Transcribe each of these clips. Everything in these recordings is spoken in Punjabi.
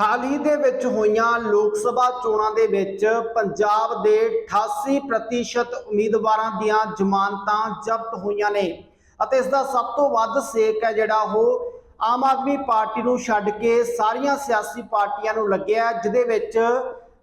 ਹਾਲ ਹੀ ਦੇ ਵਿੱਚ ਹੋਈਆਂ ਲੋਕ ਸਭਾ ਚੋਣਾਂ ਦੇ ਵਿੱਚ ਪੰਜਾਬ ਦੇ 88% ਉਮੀਦਵਾਰਾਂ ਦੀਆਂ ਜ਼ਮਾਨਤਾਂ ਜ਼ਬਤ ਹੋਈਆਂ ਨੇ ਅਤੇ ਇਸ ਦਾ ਸਭ ਤੋਂ ਵੱਧ ਸੇਕ ਹੈ ਜਿਹੜਾ ਉਹ ਆਮ ਆਦਮੀ ਪਾਰਟੀ ਨੂੰ ਛੱਡ ਕੇ ਸਾਰੀਆਂ ਸਿਆਸੀ ਪਾਰਟੀਆਂ ਨੂੰ ਲੱਗਿਆ ਜਿਹਦੇ ਵਿੱਚ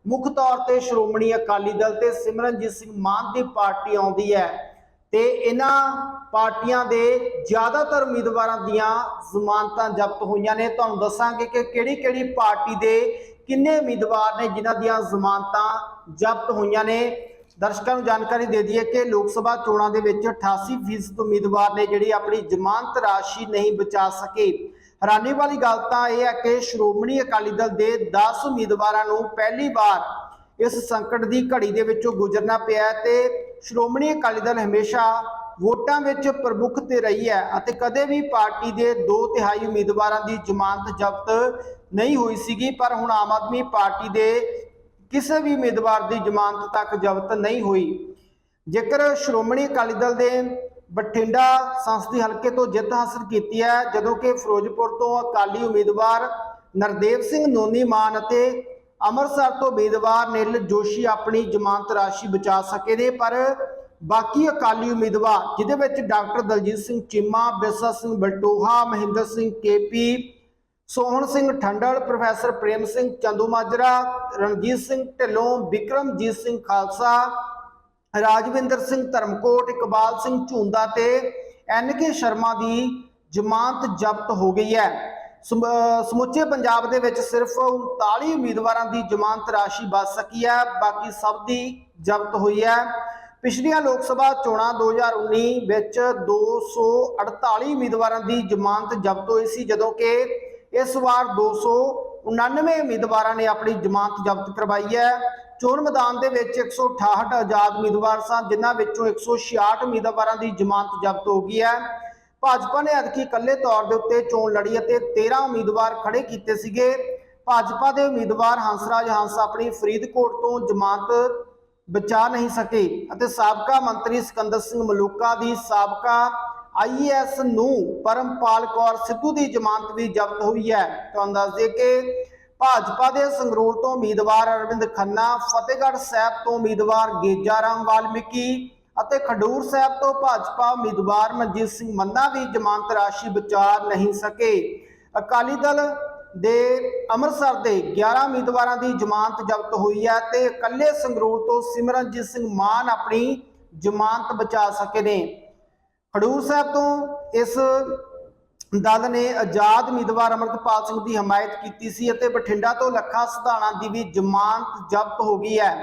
ਮੁੱਖ ਤੌਰ ਤੇ ਸ਼੍ਰੋਮਣੀ ਅਕਾਲੀ ਦਲ ਤੇ ਸਿਮਰਨਜੀਤ ਸਿੰਘ ਮਾਨ ਦੀ ਪਾਰਟੀ ਆਉਂਦੀ ਹੈ। ਤੇ ਇਹਨਾਂ ਪਾਰਟੀਆਂ ਦੇ ਜ਼ਿਆਦਾਤਰ ਉਮੀਦਵਾਰਾਂ ਦੀਆਂ ਜ਼ਮਾਨਤਾਂ ਜ਼ਬਤ ਹੋਈਆਂ ਨੇ। ਤੁਹਾਨੂੰ ਦੱਸਾਂਗੇ ਕਿ ਕਿਹੜੀ-ਕਿਹੜੀ ਪਾਰਟੀ ਦੇ ਕਿੰਨੇ ਉਮੀਦਵਾਰ ਨੇ ਜਿਨ੍ਹਾਂ ਦੀਆਂ ਜ਼ਮਾਨਤਾਂ ਜ਼ਬਤ ਹੋਈਆਂ ਨੇ। ਦਰਸ਼ਕਾਂ ਨੂੰ ਜਾਣਕਾਰੀ ਦੇ ਦਈਏ ਕਿ ਲੋਕ ਸਭਾ ਚੋਣਾਂ ਦੇ ਵਿੱਚ 88% ਉਮੀਦਵਾਰ ਨੇ ਜਿਹੜੀ ਆਪਣੀ ਜ਼ਮਾਨਤ ਰਾਸ਼ੀ ਨਹੀਂ ਬਚਾ ਸਕੇ। ਹੈਰਾਨੀ ਵਾਲੀ ਗੱਲ ਤਾਂ ਇਹ ਹੈ ਕਿ ਸ਼੍ਰੋਮਣੀ ਅਕਾਲੀ ਦਲ ਦੇ 10 ਉਮੀਦਵਾਰਾਂ ਨੂੰ ਪਹਿਲੀ ਵਾਰ ਇਸ ਸੰਕਟ ਦੀ ਘੜੀ ਦੇ ਵਿੱਚੋਂ ਗੁਜ਼ਰਨਾ ਪਿਆ ਹੈ ਤੇ ਸ਼੍ਰੋਮਣੀ ਅਕਾਲੀ ਦਲ ਹਮੇਸ਼ਾ ਵੋਟਾਂ ਵਿੱਚ ਪ੍ਰਮੁੱਖ ਤੇ ਰਹੀ ਹੈ ਅਤੇ ਕਦੇ ਵੀ ਪਾਰਟੀ ਦੇ 2 ਤਿਹਾਈ ਉਮੀਦਵਾਰਾਂ ਦੀ ਜ਼ਮਾਨਤ ਜ਼ਬਤ ਨਹੀਂ ਹੋਈ ਸੀਗੀ, ਪਰ ਹੁਣ ਆਮ ਆਦਮੀ ਪਾਰਟੀ ਦੇ ਕਿਸੇ ਵੀ ਉਮੀਦਵਾਰ ਦੀ ਜ਼ਮਾਨਤ ਤੱਕ ਜ਼ਬਤ ਨਹੀਂ ਹੋਈ। ਜੇਕਰ ਸ਼੍ਰੋਮਣੀ ਅਕਾਲੀ ਦਲ ਦੇ ਬਠਿੰਡਾ ਸੰਸਦੀ ਹਲਕੇ ਤੋਂ ਜਿੱਤ ਹਾਸਲ ਕੀਤੀ ਹੈ, ਜਦੋਂ ਕਿ ਫਿਰੋਜ਼ਪੁਰ ਤੋਂ ਅਕਾਲੀ ਉਮੀਦਵਾਰ ਨਰਦੇਵ ਸਿੰਘ ਨੋਨੀ ਮਾਨ ਅਤੇ ਅੰਮ੍ਰਿਤਸਰ ਤੋਂ ਉਮੀਦਵਾਰ ਨਿਲ ਜੋਸ਼ੀ ਆਪਣੀ ਜ਼ਮਾਨਤ ਰਾਸ਼ੀ ਬਚਾ ਸਕੇ ਨੇ, ਪਰ ਬਾਕੀ ਅਕਾਲੀ ਉਮੀਦਵਾਰ, ਜਿਹਦੇ ਵਿੱਚ doctor Daljit Singh Cheema, Birsa Singh Valtoha, Mahinder Singh K P, Sohan Singh Thandal, professor Prem Singh Chandumajra, Ranjit Singh Dhillon, Vikramjit Singh Khalsa, Rajwinder Singh Dharamkot, Iqbal Singh Jhunda ਤੇ ਐਨ ਕੇ ਸ਼ਰਮਾ ਦੀ ਜ਼ਮਾਨਤ ਜ਼ਬਤ ਹੋ ਗਈ ਹੈ। ਸਮੁੱਚੇ ਪੰਜਾਬ ਦੇ ਵਿੱਚ ਸਿਰਫ 39 ਉਮੀਦਵਾਰਾਂ ਦੀ ਜ਼ਮਾਨਤ ਰਾਸ਼ੀ ਬਚ ਸਕੀ ਹੈ, ਬਾਕੀ ਸਭ ਦੀ ਜ਼ਬਤ ਹੋਈ ਹੈ। ਪਿਛਲੀਆਂ ਲੋਕ ਸਭਾ ਚੋਣਾਂ 2019 ਵਿੱਚ 248 ਉਮੀਦਵਾਰਾਂ ਦੀ ਜ਼ਮਾਨਤ ਜ਼ਬਤ ਹੋਈ ਸੀ, ਜਦੋਂ ਕਿ ਇਸ ਵਾਰ 299 ਉਮੀਦਵਾਰਾਂ ਨੇ ਆਪਣੀ ਜ਼ਮਾਨਤ ਜ਼ਬਤ ਕਰਵਾਈ ਹੈ। ਚੋਣ ਮੈਦਾਨ ਦੇ ਵਿੱਚ 168 ਆਜ਼ਾਦ ਉਮੀਦਵਾਰ ਸਨ, ਜਿਨ੍ਹਾਂ ਵਿੱਚੋਂ 166 ਉਮੀਦਵਾਰਾਂ ਦੀ ਜ਼ਮਾਨਤ ਜ਼ਬਤ ਹੋ ਗਈ ਹੈ। ਭਾਜਪਾ ਨੇ ਅਦਕੀ ਇਕੱਲੇ ਤੌਰ ਦੇ ਉੱਤੇ ਚੋਣ ਲੜੀ ਅਤੇ 13 ਉਮੀਦਵਾਰ ਖੜੇ ਕੀਤੇ ਸੀਗੇ। ਭਾਜਪਾ ਦੇ ਉਮੀਦਵਾਰ ਹੰਸਰਾਜ ਹੰਸ ਆਪਣੀ ਫਰੀਦਕੋਟ ਤੋਂ ਜ਼ਮਾਨਤ ਬਚਾ ਨਹੀਂ ਸਕੇ ਅਤੇ ਸਾਬਕਾ ਮੰਤਰੀ ਸਿਕੰਦਰ ਸਿੰਘ ਮਲੂਕਾ ਦੀ ਸਾਬਕਾ ਆਈਏਐਸ ਨੂੰ ਪਰਮਪਾਲ ਕੌਰ ਸਿੱਧੂ ਦੀ ਜ਼ਮਾਨਤ ਵੀ ਜ਼ਬਤ ਹੋਈ ਹੈ। ਤੁਹਾਨੂੰ ਦੱਸ ਦਈਏ ਕਿ ਭਾਜਪਾ ਦੇ ਸੰਗਰੂਰ ਤੋਂ ਉਮੀਦਵਾਰ ਅਰਵਿੰਦ ਖੰਨਾ, ਫਤਿਹਗੜ੍ਹ ਸਾਹਿਬ ਤੋਂ ਉਮੀਦਵਾਰ ਗੇਜਾ ਰਾਮ ਵਾਲਮੀਕੀ ਅਤੇ ਖਡੂਰ ਸਾਹਿਬ ਤੋਂ ਭਾਜਪਾ ਉਮੀਦਵਾਰ ਮਨਜੀਤ ਸਿੰਘ ਮੰਨਾ ਵੀ ਜ਼ਮਾਨਤ ਰਾਸ਼ੀ ਬਚਾ ਨਹੀਂ ਸਕੇ। ਅਕਾਲੀ ਦਲ ਦੇ ਅੰਮ੍ਰਿਤਸਰ ਦੇ 11 ਉਮੀਦਵਾਰਾਂ ਦੀ ਜ਼ਮਾਨਤ ਜ਼ਬਤ ਹੋਈ ਹੈ ਤੇ ਇਕੱਲੇ ਸੰਗਰੂਰ ਤੋਂ ਸਿਮਰਨਜੀਤ ਸਿੰਘ ਮਾਨ ਆਪਣੀ ਜ਼ਮਾਨਤ ਬਚਾ ਸਕੇ ਨੇ। ਖਡੂਰ ਸਾਹਿਬ ਤੋਂ ਇਸ ਦਲ ਨੇ ਆਜ਼ਾਦ ਉਮੀਦਵਾਰ ਅਮਰਤਪਾਲ ਸਿੰਘ ਦੀ ਹਮਾਇਤ ਕੀਤੀ ਸੀ ਅਤੇ ਬਠਿੰਡਾ ਤੋਂ ਲੱਖਾ ਸਿਧਾਣਾ ਦੀ ਵੀ ਜ਼ਮਾਨਤ ਜ਼ਬਤ ਹੋ ਗਈ ਹੈ।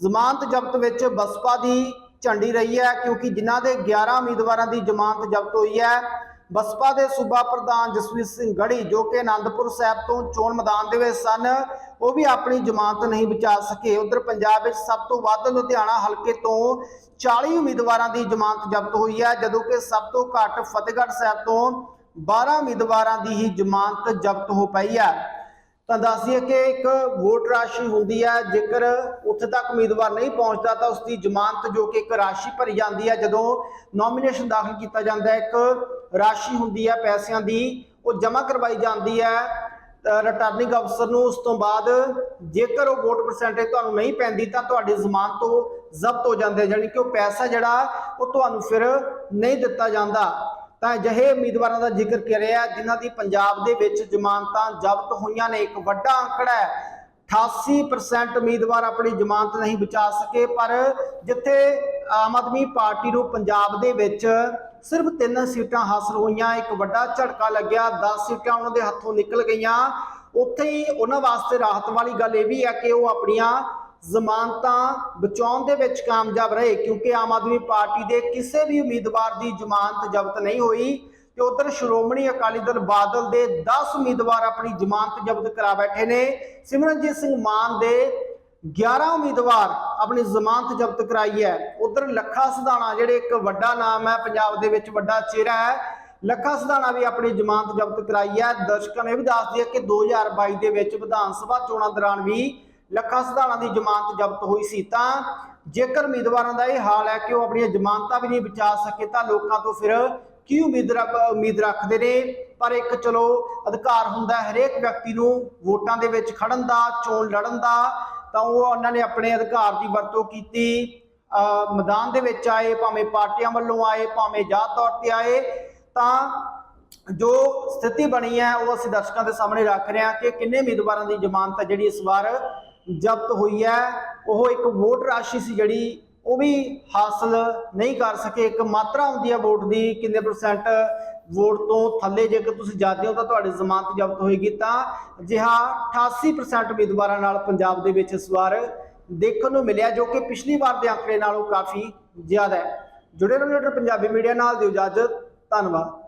ਜ਼ਮਾਨਤ ਜ਼ਬਤ ਵਿੱਚ ਬਸਪਾ ਦੀ ਝੰਡੀ ਰਹੀ ਹੈ, ਕਿਉਂਕਿ ਜਿਨ੍ਹਾਂ ਦੇ 11 ਉਮੀਦਵਾਰਾਂ ਦੀ ਜ਼ਮਾਨਤ ਜ਼ਬਤ ਹੋਈ ਹੈ, ਬਸਪਾ ਦੇ ਸੂਬਾ ਪ੍ਰਧਾਨ ਜਸਵੀਰ ਸਿੰਘ ਗੜੀ ਜੋ ਕਿ ਆਨੰਦਪੁਰ ਸਾਹਿਬ ਤੋਂ ਚੋਣ ਮੈਦਾਨ ਦੇ ਵਿੱਚ ਸਨ, ਉਹ ਵੀ ਆਪਣੀ ਜ਼ਮਾਨਤ ਨਹੀਂ ਬਚਾ ਸਕੇ। ਉਧਰ ਪੰਜਾਬ ਵਿੱਚ ਸਭ ਤੋਂ ਵੱਧ ਲੁਧਿਆਣਾ ਹਲਕੇ ਤੋਂ 40 ਉਮੀਦਵਾਰਾਂ ਦੀ ਜ਼ਮਾਨਤ ਜ਼ਬਤ ਹੋਈ ਹੈ, ਜਦੋਂ ਕਿ ਸਭ ਤੋਂ ਘੱਟ ਫਤਿਹਗੜ੍ਹ ਸਾਹਿਬ ਤੋਂ 12 ਉਮੀਦਵਾਰਾਂ ਦੀ ਹੀ ਜ਼ਮਾਨਤ ਜ਼ਬਤ ਹੋ ਪਈ ਹੈ। ਤਾਂ ਦੱਸ ਦਈਏ ਕਿ ਇੱਕ ਵੋਟ ਰਾਸ਼ੀ ਹੁੰਦੀ ਹੈ ਜੇਕਰ ਉੱਥੇ ਤੱਕ ਉਮੀਦਵਾਰ ਨਹੀਂ ਪਹੁੰਚਦਾ ਤਾਂ ਉਸ ਦੀ ਜ਼ਮਾਨਤ ਜੋ ਕਿ ਇੱਕ ਰਾਸ਼ੀ ਭਰੀ ਜਾਂਦੀ ਹੈ ਜਦੋਂ ਨੋਮੀਨੇਸ਼ਨ ਦਾਖਲ ਕੀਤਾ ਜਾਂਦਾ ਹੈ, ਇੱਕ ਰਾਸ਼ੀ ਹੁੰਦੀ ਹੈ ਪੈਸਿਆਂ ਦੀ, ਉਹ ਜਮ੍ਹਾਂ ਕਰਵਾਈ ਜਾਂਦੀ ਹੈ ਰਿਟਰਨਿੰਗ ਅਫਸਰ ਨੂੰ ਉਸ ਤੋਂ ਬਾਅਦ ਜੇਕਰ ਉਹ ਵੋਟ ਪਰਸੈਂਟੇਜ ਤੁਹਾਨੂੰ ਨਹੀਂ ਪੈਂਦੀ ਤਾਂ ਤੁਹਾਡੀ ਜ਼ਮਾਨਤ ਤੋਂ ਜ਼ਬਤ ਹੋ ਜਾਂਦੇ ਜਾਨੀ ਕਿ ਉਹ ਪੈਸਾ ਜਿਹੜਾ ਉਹ ਤੁਹਾਨੂੰ ਫਿਰ ਨਹੀਂ ਦਿੱਤਾ ਜਾਂਦਾ। ਤਾਂ ਅਜਿਹੇ ਉਮੀਦਵਾਰਾਂ ਦਾ ਜ਼ਿਕਰ ਕਰਿਆ ਜਿਨ੍ਹਾਂ ਦੀ ਪੰਜਾਬ ਦੇ ਵਿੱਚ ਜ਼ਮਾਨਤਾਂ ਜ਼ਬਤ ਹੋਈਆਂ ਨੇ। ਇੱਕ ਵੱਡਾ ਅੰਕੜਾ ਹੈ। 88% ਉਮੀਦਵਾਰ ਆਪਣੀ ਜ਼ਮਾਨਤ ਨਹੀਂ ਬਚਾ ਸਕੇ, ਪਰ ਜਿੱਥੇ ਆਮ ਆਦਮੀ ਪਾਰਟੀ ਨੂੰ ਪੰਜਾਬ ਦੇ ਵਿੱਚ ਸਿਰਫ ਤਿੰਨ ਸੀਟਾਂ ਹਾਸਲ ਹੋਈਆਂ, ਇੱਕ ਵੱਡਾ ਝਟਕਾ ਲੱਗਿਆ 10 ਸੀਟਾਂ ਉਹਨਾਂ ਦੇ ਹੱਥੋਂ ਨਿਕਲ ਗਈਆਂ। ਉੱਥੇ ਹੀ ਉਹਨਾਂ ਵਾਸਤੇ ਰਾਹਤ ਵਾਲੀ ਗੱਲ ਇਹ ਵੀ ਹੈ ਕਿ ਉਹ ਆਪਣੀਆਂ ਜ਼ਮਾਨਤਾਂ ਬਚਾਉਣ ਦੇ ਵਿੱਚ ਕਾਮਯਾਬ ਰਹੇ, ਕਿਉਂਕਿ ਆਮ ਆਦਮੀ ਪਾਰਟੀ ਦੇ ਕਿਸੇ ਵੀ ਉਮੀਦਵਾਰ ਦੀ ਜ਼ਮਾਨਤ ਜ਼ਬਤ ਨਹੀਂ ਹੋਈ ਤੇ ਉਧਰ ਸ਼੍ਰੋਮਣੀ ਅਕਾਲੀ ਦਲ ਬਾਦਲ ਦੇ 10 ਉਮੀਦਵਾਰ ਆਪਣੀ ਜ਼ਮਾਨਤ ਜ਼ਬਤ ਕਰਾ ਬੈਠੇ ਨੇ। ਸਿਮਰਨਜੀਤ ਸਿੰਘ ਮਾਨ ਦੇ 11 ਉਮੀਦਵਾਰ ਆਪਣੀ ਜ਼ਮਾਨਤ ਜ਼ਬਤ ਕਰਾਈ ਹੈ। ਉਧਰ ਲੱਖਾ ਸਿਧਾਣਾ, ਜਿਹੜੇ ਇੱਕ ਵੱਡਾ ਨਾਮ ਹੈ, ਪੰਜਾਬ ਦੇ ਵਿੱਚ ਵੱਡਾ ਚਿਹਰਾ ਹੈ, ਲੱਖਾ ਸਿਧਾਣਾ ਵੀ ਆਪਣੀ ਜ਼ਮਾਨਤ ਜ਼ਬਤ ਕਰਾਈ ਹੈ। ਦਰਸ਼ਕਾਂ ਨੇ ਵੀ ਦੱਸ ਦਿਆ ਕਿ 2022 ਦੇ ਵਿੱਚ ਵਿਧਾਨ ਸਭਾ ਚੋਣਾਂ ਦੌਰਾਨ ਵੀ ਲੱਖਾ ਸਿਧਾਣਾ ਦੀ ਜ਼ਮਾਨਤ ਜ਼ਬਤ ਹੋਈ ਸੀ ਤਾਂ ਜੇਕਰ ਉਮੀਦਵਾਰਾਂ ਦਾ ਇਹ ਹਾਲ ਹੈ ਕਿ ਉਹ ਆਪਣੀਆਂ ਜ਼ਮਾਨਤਾਂ ਵੀ ਨਹੀਂ ਬਚਾ ਸਕੇ ਤਾਂ ਲੋਕਾਂ ਤੋਂ ਫਿਰ ਕੀ ਉਮੀਦ ਰੱਖ ਉਮੀਦ ਰੱਖਦੇ ਨੇ? ਪਰ ਇੱਕ ਚਲੋ ਅਧਿਕਾਰ ਹੁੰਦਾ ਹਰੇਕ ਵਿਅਕਤੀ ਨੂੰ ਵੋਟਾਂ ਦੇ ਵਿੱਚ ਖੜਨ ਦਾ, ਚੋਣ ਲੜਨ ਦਾ, ਤਾਂ ਉਹ ਉਹਨਾਂ ਨੇ ਆਪਣੇ ਅਧਿਕਾਰ ਦੀ ਵਰਤੋਂ ਕੀਤੀ। ਅਹ ਮੈਦਾਨ ਦੇ ਵਿੱਚ ਆਏ, ਭਾਵੇਂ ਪਾਰਟੀਆਂ ਵੱਲੋਂ ਆਏ, ਭਾਵੇਂ ਜਾਤ ਤੌਰ ਤੇ ਆਏ, ਤਾਂ ਜੋ ਸਥਿਤੀ ਬਣੀ ਹੈ, ਉਹ ਅਸੀਂ ਦਰਸ਼ਕਾਂ ਦੇ ਸਾਹਮਣੇ ਰੱਖ ਰਹੇ ਹਾਂ ਕਿ ਕਿੰਨੇ ਉਮੀਦਵਾਰਾਂ ਦੀ ਜ਼ਮਾਨਤ ਹੈ ਜਿਹੜੀ ਇਸ ਵਾਰ ਜ਼ਬਤ ਹੋਈ ਹੈ। ਉਹ ਇੱਕ ਵੋਟ ਰਾਸ਼ੀ ਸੀ ਜਿਹੜੀ ਉਹ ਵੀ ਹਾਸਲ ਨਹੀਂ ਕਰ ਸਕੇ। ਇੱਕ ਮਾਤਰਾ ਹੁੰਦੀ ਹੈ ਵੋਟ ਦੀ। ਕਿੰਨੇ ਪਰਸੈਂਟ ਵੋਟ ਤੋਂ ਥੱਲੇ ਜੇਕਰ ਤੁਸੀਂ ਜਾਂਦੇ ਹੋ ਤਾਂ ਤੁਹਾਡੀ ਜ਼ਮਾਨਤ ਜ਼ਬਤ ਹੋਏਗੀ। ਤਾਂ ਅਜਿਹਾ 88% ਉਮੀਦਵਾਰਾਂ ਨਾਲ ਪੰਜਾਬ ਦੇ ਵਿੱਚ ਇਸ ਵਾਰ ਦੇਖਣ ਨੂੰ ਮਿਲਿਆ, ਜੋ ਕਿ ਪਿਛਲੀ ਵਾਰ ਦੇ ਅੰਕੜੇ ਨਾਲੋਂ ਕਾਫੀ ਜ਼ਿਆਦਾ ਹੈ। ਜੁੜੇ ਰਹੋ ਲੀਡਰ ਪੰਜਾਬੀ ਮੀਡੀਆ ਨਾਲ। ਦਿਓ ਇਜਾਜ਼ਤ। ਧੰਨਵਾਦ।